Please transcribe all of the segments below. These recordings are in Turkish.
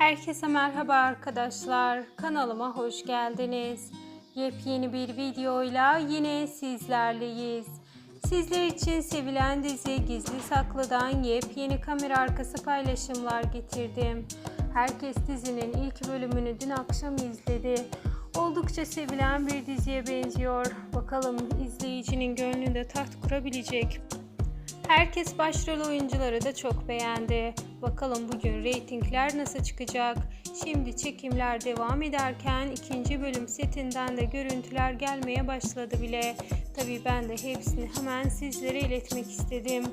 Herkese merhaba arkadaşlar. Kanalıma hoş geldiniz. Yepyeni bir videoyla yine sizlerleyiz. Sizler için sevilen dizi Gizli Saklı'dan yepyeni kamera arkası paylaşımlar getirdim. Herkes dizinin ilk bölümünü dün akşam izledi. Oldukça sevilen bir diziye benziyor. Bakalım izleyicinin gönlünde taht kurabilecek Herkes başrol oyuncuları da çok beğendi. Bakalım bugün reytingler nasıl çıkacak? Şimdi çekimler devam ederken ikinci bölüm setinden de görüntüler gelmeye başladı bile. Tabii ben de hepsini hemen sizlere iletmek istedim.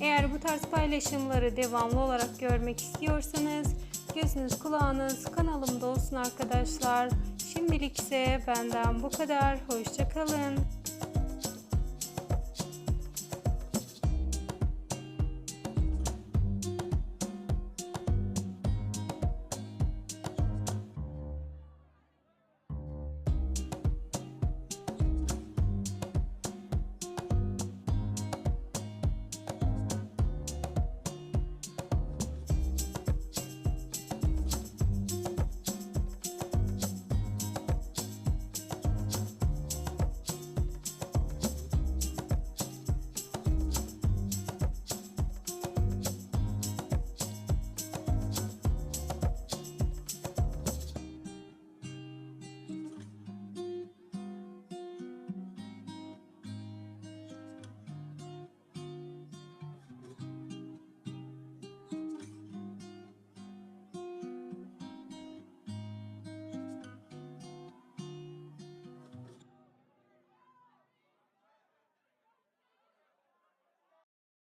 Eğer bu tarz paylaşımları devamlı olarak görmek istiyorsanız gözünüz kulağınız kanalımda olsun arkadaşlar. Şimdilik ise benden bu kadar. Hoşçakalın.